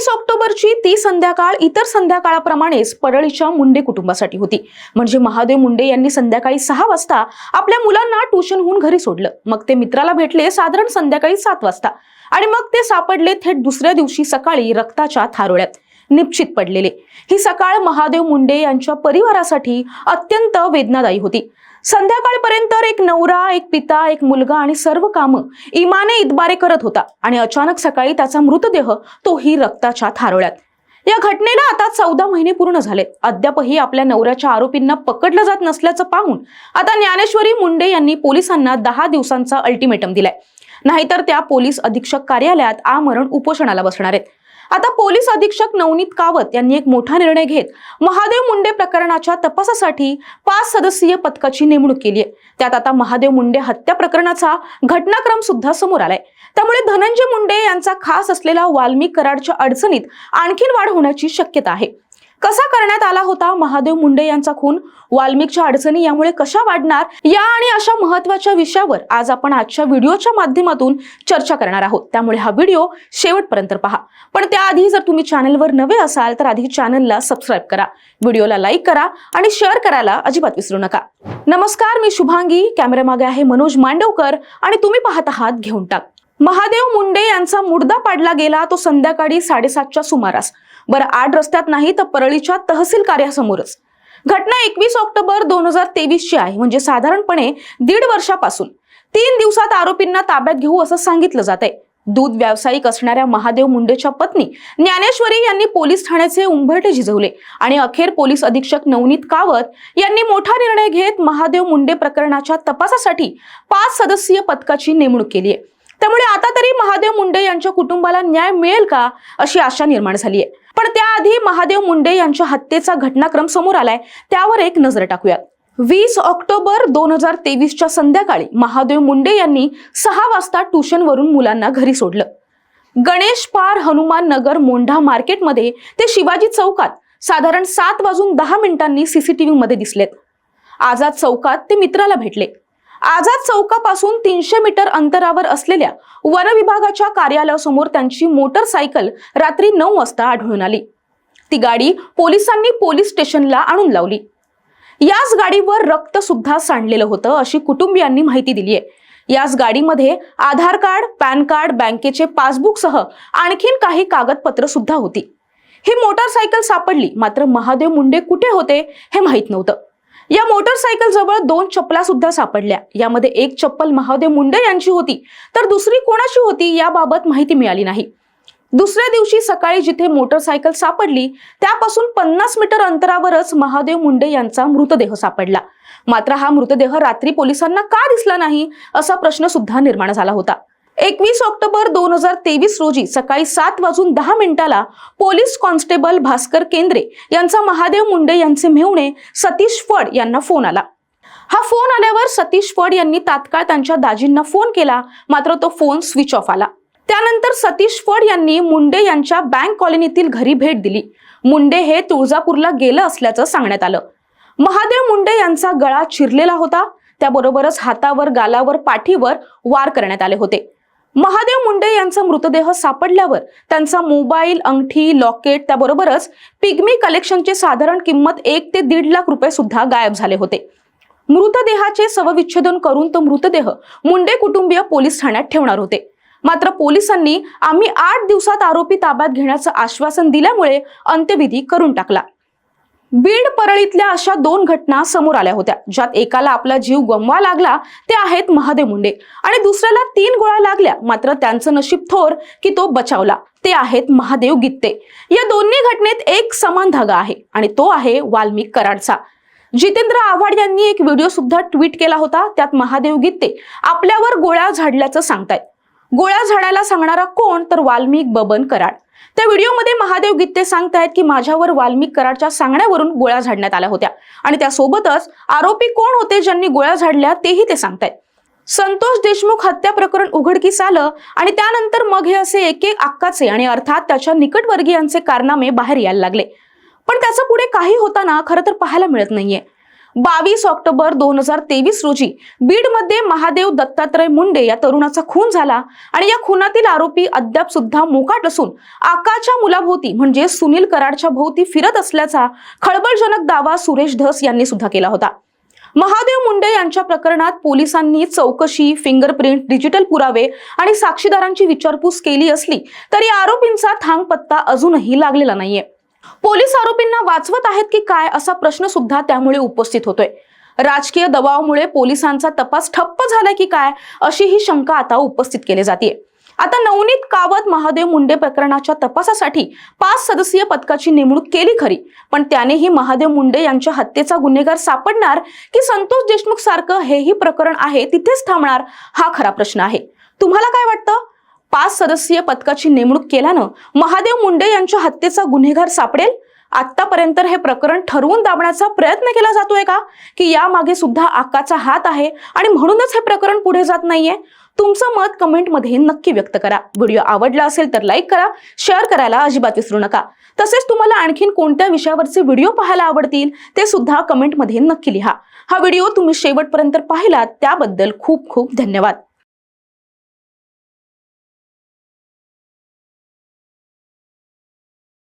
तीस ऑक्टोबरची ती संध्याकाळ इतर संध्याकाळाप्रमाणेच परळीच्या मुंडे कुटुंबासाठी होती. म्हणजे महादेव मुंडे यांनी संध्याकाळी सहा वाजता आपल्या मुलांना ट्युशनहून घरी सोडलं. मग ते मित्राला भेटले साधारण संध्याकाळी सात वाजता. आणि मग ते सापडले थेट दुसऱ्या दिवशी सकाळी रक्ताच्या थारोळ्यात. निश्चित पडलेले. ही सकाळ महादेव मुंडे यांच्या परिवारासाठी अत्यंत वेदनादायी होती. संध्याकाळपर्यंत एक नवरा एक पिता एक मुलगा आणि सर्व कामं इमाने इतबारे करत होता आणि अचानक सकाळी त्याचा मृतदेह तोही रक्ताच्या थारोळ्यात. या घटनेला आता चौदा महिने पूर्ण झाले. अद्यापही आपल्या नवऱ्याच्या आरोपींना पकडलं जात नसल्याचं पाहून आता ज्ञानेश्वरी मुंडे यांनी पोलिसांना दहा दिवसांचा अल्टिमेटम दिलाय. नाहीतर त्या पोलीस अधीक्षक कार्यालयात आमरण उपोषणाला बसणार आहेत. आता पोलीस अधीक्षक नवनीत कावत यांनी एक मोठा निर्णय घेत महादेव मुंडे प्रकरणाच्या तपासासाठी पाच सदस्यीय पथकाची नेमणूक केली आहे. त्यात आता महादेव मुंडे हत्या प्रकरणाचा घटनाक्रम सुद्धा समोर आलाय. त्यामुळे धनंजय मुंडे यांचा खास असलेला वाल्मिक कराडच्या अडचणीत आणखीन वाढ होण्याची शक्यता आहे. कसा करण्यात आला होता? महादेव मुंडे यांचा खून वाल्मिकच्या अडचणी यामुळे कशा वाढणार? या आणि अशा महत्त्वाच्या विषयावर आज आपण आजच्या व्हिडिओच्या माध्यमातून चर्चा करणार आहोत. त्यामुळे हा व्हिडिओ शेवटपर्यंत पहा. पण त्याआधी जर तुम्ही चॅनलवर नवे असाल तर आधी चॅनलला सबस्क्राईब करा. व्हिडिओला लाईक करा आणि शेअर करायला अजिबात विसरू नका. नमस्कार मी शुभांगी. कॅमेरामागे आहे मनोज मांडवकर आणि तुम्ही पाहत आहात घेऊन टाक. महादेव मुंडे यांचा मुर्दा पाडला गेला तो संध्याकाळी साडेसातच्या सुमारास. बरं आठ रस्त्यात नाही तर परळीच्या तहसील कार्यासमोरच. घटना एकवीस ऑक्टोबर दोन हजार तेवीसची आहे. म्हणजे साधारणपणे दीड वर्षापासून. तीन दिवसात आरोपींना ताब्यात घेऊ असं सांगितलं जात आहे दूध व्यावसायिक असणाऱ्या महादेव मुंडेच्या पत्नी ज्ञानेश्वरी यांनी पोलीस ठाण्याचे उंबरटे झिजवले आणि अखेर पोलीस अधीक्षक नवनीत कावत यांनी मोठा निर्णय घेत महादेव मुंडे प्रकरणाच्या तपासासाठी पाच सदस्यीय पथकाची नेमणूक केली आहे. त्यामुळे आता तरी महादेव मुंडे यांच्या कुटुंबाला न्याय मिळेल का अशी आशा निर्माण झाली आहे पण त्याआधी महादेव मुंडे यांच्या हत्येचा घटनाक्रम समोर आलाय त्यावर एक नजर टाकूयात. वीस ऑक्टोबर दोन हजार तेवीसच्या संध्याकाळी महादेव मुंडे यांनी सहा वाजता ट्युशनवरून मुलांना घरी सोडलं. गणेश पार हनुमान नगर मोंढा मार्केटमध्ये ते शिवाजी चौकात साधारण सात वाजून दहा मिनिटांनी सीसीटीव्ही मध्ये दिसलेत. आझाद चौकात ते मित्राला भेटले. आझाद चौकापासून तीनशे मीटर अंतरावर असलेल्या वन विभागाच्या कार्यालयासमोर त्यांची मोटरसायकल रात्री नऊ वाजता आढळून आली. ती गाडी पोलिसांनी पोलीस स्टेशनला आणून लावली. याच गाडीवर रक्त सुद्धा सांडलेलं होतं अशी कुटुंबियांनी माहिती दिली आहे याच गाडीमध्ये आधार कार्ड पॅन कार्ड बँकेचे पासबुक सह आणखीन काही कागदपत्र सुद्धा होती. ही मोटारसायकल सापडली मात्र महादेव मुंडे कुठे होते हे माहीत नव्हतं. या मोटरसायकल जवळ दोन चप्पला सुद्धा सापडल्या. यामध्ये एक चप्पल महादेव मुंडे यांची होती तर दुसरी कोणाची होती याबाबत माहिती मिळाली नाही. दुसऱ्या दिवशी सकाळी जिथे मोटरसायकल सापडली त्यापासून पन्नास मीटर अंतरावरच महादेव मुंडे यांचा मृतदेह सापडला. मात्र हा मृतदेह रात्री पोलिसांना का दिसला नाही असा प्रश्न सुद्धा निर्माण झाला होता. एकवीस ऑक्टोबर दोन हजार तेवीस रोजी सकाळी सात वाजून दहा मिनिटाला पोलीस कॉन्स्टेबल भास्कर केंद्रे यांचा महादेव मुंडे यांचे मेहुणे सतीश फड यांना फोन आला. हा फोन आल्यावर सतीश फड यांनी तात्काळ त्यांच्या दाजींना फोन केला मात्र तो फोन स्विच ऑफ आला. त्यानंतर सतीश फड यांनी मुंडे यांच्या बँक कॉलनीतील घरी भेट दिली. मुंडे हे तुळजापूरला गेलं असल्याचं सांगण्यात आलं. महादेव मुंडे यांचा गळा चिरलेला होता. त्याबरोबरच हातावर गालावर पाठीवर वार करण्यात आले होते. महादेव मुंडे यांचा मृतदेह सापडल्यावर त्यांचा मोबाईल अंगठी लॉकेट त्याबरोबरच पिग्मी कलेक्शनचे साधारण किंमत एक ते दीड लाख रुपये सुद्धा गायब झाले होते. मृतदेहाचे शवविच्छेदन करून तो मृतदेह मुंडे कुटुंबीय पोलीस ठाण्यात ठेवणार होते. मात्र पोलिसांनी आम्ही आठ दिवसात आरोपी ताब्यात घेण्याचं आश्वासन दिल्यामुळे अंत्यविधी करून टाकला. बीड परळीतल्या अशा दोन घटना समोर आल्या होत्या ज्यात एकाला आपला जीव गमवा लागला ते आहेत महादेव मुंडे. आणि दुसऱ्याला तीन गोळ्या लागल्या मात्र त्यांचं नशीब थोर की तो बचावला. ते आहेत महादेव गित्ते. या दोन्ही घटनेत एक समान धागा आहे आणि तो आहे वाल्मिक कराडचा. जितेंद्र आव्हाड यांनी एक व्हिडिओ सुद्धा ट्विट केला होता त्यात महादेव गित्ते आपल्यावर गोळ्या झाडल्याचं सांगतायत. गोळ्या झाडायला सांगणारा कोण? तर वाल्मिक बबन कराड. त्या व्हिडिओमध्ये महादेव गित्ते सांगतायत की माझ्यावर वाल्मिक कराडच्या सांगण्यावरून गोळ्या झाडण्यात आल्या होत्या. आणि त्यासोबतच आरोपी कोण होते ज्यांनी गोळ्या झाडल्या तेही ते सांगतायत. संतोष देशमुख हत्या प्रकरण उघडकीस आलं आणि त्यानंतर मग हे असे एक एक अक्काचे आणि अर्थात त्याच्या निकटवर्गीयांचे कारनामे बाहेर यायला लागले. पण त्याचं पुढे काही होताना खरं तर पाहायला मिळत नाहीये. बावीस ऑक्टोबर दोन हजार तेवीस रोजी बीडमध्ये महादेव दत्तात्रय मुंडे या तरुणाचा खून झाला आणि या खुनातील आरोपी अद्याप सुद्धा मोकाट असून आकाच्या मुलाभोवती म्हणजे सुनील कराडच्या भोवती फिरत असल्याचा खळबळजनक दावा सुरेश धस यांनी सुद्धा केला होता. महादेव मुंडे यांच्या प्रकरणात पोलिसांनी चौकशी फिंगरप्रिंट डिजिटल पुरावे आणि साक्षीदारांची विचारपूस केली असली तरी आरोपींचा थांगपत्ता अजूनही लागलेला नाहीये. पोलीस आरोपींना वाचवत आहेत की काय असा प्रश्न सुद्धा त्यामुळे उपस्थित होतोय. राजकीय दबावामुळे पोलिसांचा तपास ठप्प झाला की काय अशी ही शंका आता उपस्थित केली जाते आता नवनीत कावत महादेव मुंडे प्रकरणाच्या तपासासाठी पाच सदस्यीय पथकाची नेमणूक केली खरी. पण त्यानेही महादेव मुंडे यांच्या हत्येचा गुन्हेगार सापडणार की संतोष देशमुख सारखं हेही प्रकरण आहे तिथेच थांबणार हा खरा प्रश्न आहे. तुम्हाला काय वाटतं? पाच सदस्यीय पथकाची नेमणूक केल्यानं महादेव मुंडे यांच्या हत्येचा गुन्हेगार सापडेल? आतापर्यंत हे प्रकरण ठरवून दाबण्याचा प्रयत्न केला जातोय का? की यामागे सुद्धा आकाचा हात आहे आणि म्हणूनच हे प्रकरण पुढे जात नाहीये? तुमचं मत कमेंटमध्ये नक्की व्यक्त करा. व्हिडिओ आवडला असेल तर लाईक करा शेअर करायला अजिबात विसरू नका. तसेच तुम्हाला आणखीन कोणत्या विषयावरचे व्हिडिओ पाहायला आवडतील ते सुद्धा कमेंटमध्ये नक्की लिहा. हा व्हिडिओ तुम्ही शेवटपर्यंत पाहिलात त्याबद्दल खूप खूप धन्यवाद.